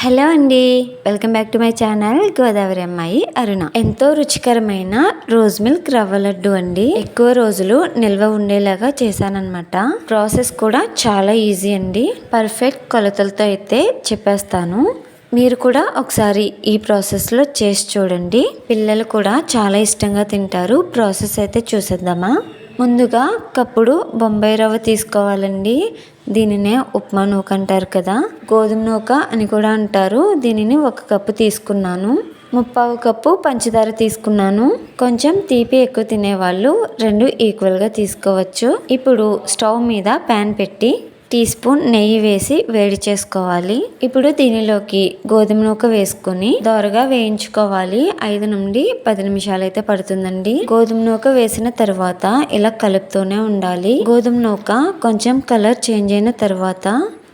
Hello అండి. Welcome back to my channel Godavari అమ్మాయి అరుణ. ఎంతో రుచికరమైన రోజ్ మిల్క్ రవ్వ లడ్డు అండి. ఎక్కువ రోజులు నిల్వ ఉండేలాగా చేశానన్నమాట. ప్రాసెస్ కూడా చాలా ఈజీ అండి. పర్ఫెక్ట్ కొలతలతో అయితే చెప్పేస్తాను. మీరు కూడా ఒకసారి ఈ ప్రాసెస్లో చేసి చూడండి. పిల్లలు కూడా చాలా ఇష్టంగా తింటారు. ప్రాసెస్ అయితే చూసేద్దామా? ముందుగా కప్పుడు బొంబాయి రవ్వ తీసుకోవాలండి. దీనినే ఉప్మా నూక అంటారు కదా. గోధుమ నూక అని కూడా అంటారు. దీనిని ఒక కప్పు తీసుకున్నాను. ముప్పావు కప్పు పంచదార తీసుకున్నాను. కొంచెం తీపి ఎక్కువ తినేవాళ్ళు రెండు ఈక్వల్గా తీసుకోవచ్చు. ఇప్పుడు స్టవ్ మీద ప్యాన్ పెట్టి టీ స్పూన్ నెయ్యి వేసి వేడి చేసుకోవాలి. ఇప్పుడు దీనిలోకి గోధుమ నూక వేసుకుని దోరగా వేయించుకోవాలి. ఐదు నుండి పది నిమిషాలు అయితే పడుతుందండి. గోధుమ నూక వేసిన తర్వాత ఇలా కలుపుతూనే ఉండాలి. గోధుమ నూక కొంచెం కలర్ చేంజ్ అయిన తర్వాత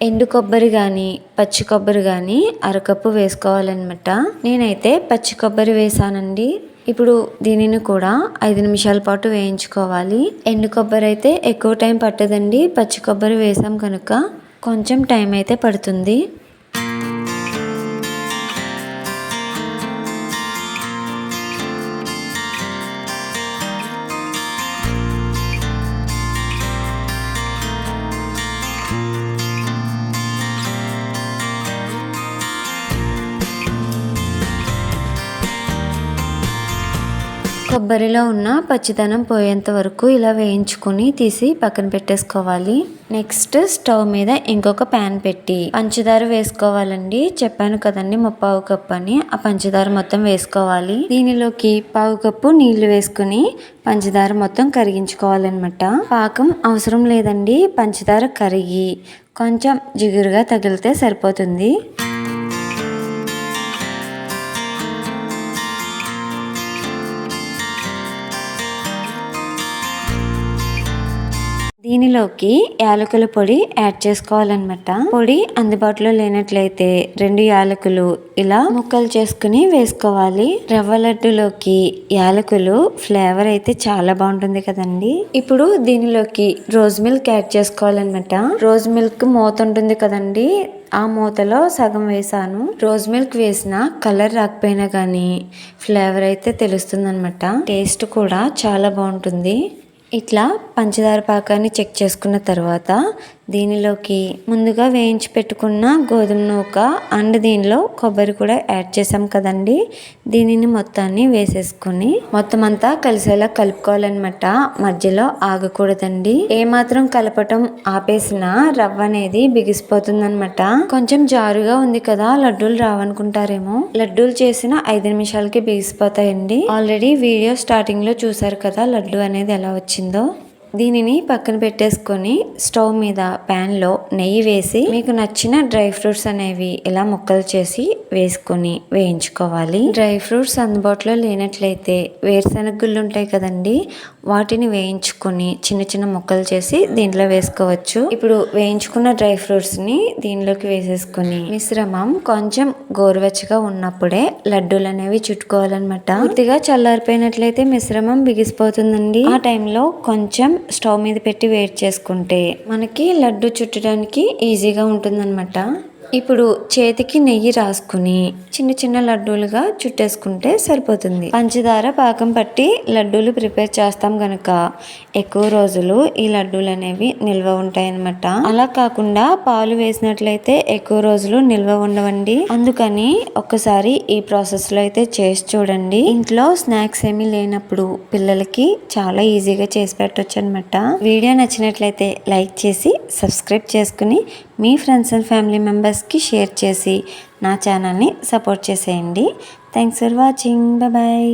ఎండు కొబ్బరి కానీ పచ్చి కొబ్బరి కానీ అరకప్పు వేసుకోవాలన్నమాట. నేనైతే పచ్చి కొబ్బరి వేసానండి. ఇప్పుడు దీనిని కూడా ఐదు నిమిషాల పాటు వేయించుకోవాలి. ఎండు కొబ్బరి అయితే ఎక్కువ టైం పట్టదండి. పచ్చి కొబ్బరి వేసాం కనుక కొంచెం టైం అయితే పడుతుంది. కొబ్బరిలో ఉన్న పచ్చిదనం పోయేంత వరకు ఇలా వేయించుకొని తీసి పక్కన పెట్టేసుకోవాలి. నెక్స్ట్ స్టవ్ మీద ఇంకొక ప్యాన్ పెట్టి పంచదార వేసుకోవాలండి. చెప్పాను కదండి ముప్పావు కప్పు అని. ఆ పంచదార మొత్తం వేసుకోవాలి. దీనిలోకి పావు కప్పు నీళ్ళు వేసుకుని పంచదార మొత్తం కరిగించుకోవాలన్నమాట. పాకం అవసరం లేదండి. పంచదార కరిగి కొంచెం జిగురుగా తగిలితే సరిపోతుంది. దీనిలోకి యాలకుల పొడి యాడ్ చేసుకోవాలన్నమాట. పొడి అందుబాటులో లేనట్లయితే రెండు యాలకులు ఇలా ముక్కలు చేసుకుని వేసుకోవాలి. రవ్వ లడ్డులోకి యాలకులు ఫ్లేవర్ అయితే చాలా బాగుంటుంది కదండి. ఇప్పుడు దీనిలోకి రోజ్ మిల్క్ యాడ్ చేసుకోవాలన్నమాట. రోజ్ మిల్క్ మూత ఉంటుంది కదండి. ఆ మూతలో సగం వేసాను. రోజ్ మిల్క్ వేసిన కలర్ రాకపోయినా కానీ ఫ్లేవర్ అయితే తెలుస్తుంది అనమాట టేస్ట్ కూడా చాలా బాగుంటుంది. ఇట్లా పంచదార పాకాన్ని చెక్ చేసుకున్న తర్వాత దీనిలోకి ముందుగా వేయించి పెట్టుకున్న గోధుమ నూక అండ్ దీనిలో కొబ్బరి కూడా యాడ్ చేసాం కదండి. దీనిని మొత్తాన్ని వేసేసుకుని మొత్తం అంతా కలిసేలా కలుపుకోవాలన్నమాట. మధ్యలో ఆగకూడదండి. ఏమాత్రం కలపటం ఆపేసిన రవ్వ అనేది బిగిసిపోతుందన్నమాట. కొంచెం జారుగా ఉంది కదా లడ్డూలు రావనుకుంటారేమో. లడ్డూలు చేసిన ఐదు నిమిషాలకి బిగిసిపోతాయండి. ఆల్రెడీ వీడియో స్టార్టింగ్లో చూసారు కదా లడ్డు అనేది ఎలా వచ్చిందో. దీనిని పక్కన పెట్టేసుకొని స్టవ్ మీద ప్యాన్లో నెయ్యి వేసి మీకు నచ్చిన డ్రై ఫ్రూట్స్ అనేవి ఇలా ముక్కలు చేసి వేసుకొని వేయించుకోవాలి. డ్రై ఫ్రూట్స్ అందుబాటులో లేనట్లయితే వేరుశనగ గుళ్ళు ఉంటాయి కదండి వాటిని వేయించుకొని చిన్న చిన్న ముక్కలు చేసి దీంట్లో వేసుకోవచ్చు. ఇప్పుడు వేయించుకున్న డ్రై ఫ్రూట్స్ని దీనిలోకి వేసేసుకొని మిశ్రమం కొంచెం గోరువెచ్చగా ఉన్నప్పుడే లడ్డూలు అనేవి చుట్టుకోవాలన్నమాట. పూర్తిగా చల్లారిపోయినట్లయితే మిశ్రమం బిగిసిపోతుందండి. ఆ టైంలో కొంచెం స్టవ్ మీద పెట్టి వేడి చేసుకుంటే మనకి లడ్డు చుట్టడానికి ఈజీగా ఉంటుందన్నమాట. ఇప్పుడు చేతికి నెయ్యి రాసుకుని చిన్న చిన్న లడ్డూలుగా చుట్టేసుకుంటే సరిపోతుంది. పంచదార పాకం పట్టి లడ్డూలు ప్రిపేర్ చేస్తాం గనక ఎక్కువ రోజులు ఈ లడ్డూలు అనేవి నిల్వ ఉంటాయన్నమాట. అలా కాకుండా పాలు వేసినట్లయితే ఎక్కువ రోజులు నిల్వ ఉండవండి. అందుకని ఒక్కసారి ఈ ప్రాసెస్లో అయితే చేసి చూడండి. ఇంట్లో స్నాక్స్ ఏమీ లేనప్పుడు పిల్లలకి చాలా ఈజీగా చేసి పెట్టవచ్చు అనమాట వీడియో నచ్చినట్లయితే లైక్ చేసి సబ్స్క్రైబ్ చేసుకుని మీ ఫ్రెండ్స్ అండ్ ఫ్యామిలీ మెంబర్స్కి షేర్ చేసి నా ఛానల్ని సపోర్ట్ చేసేయండి. Thanks for watching. బాయ్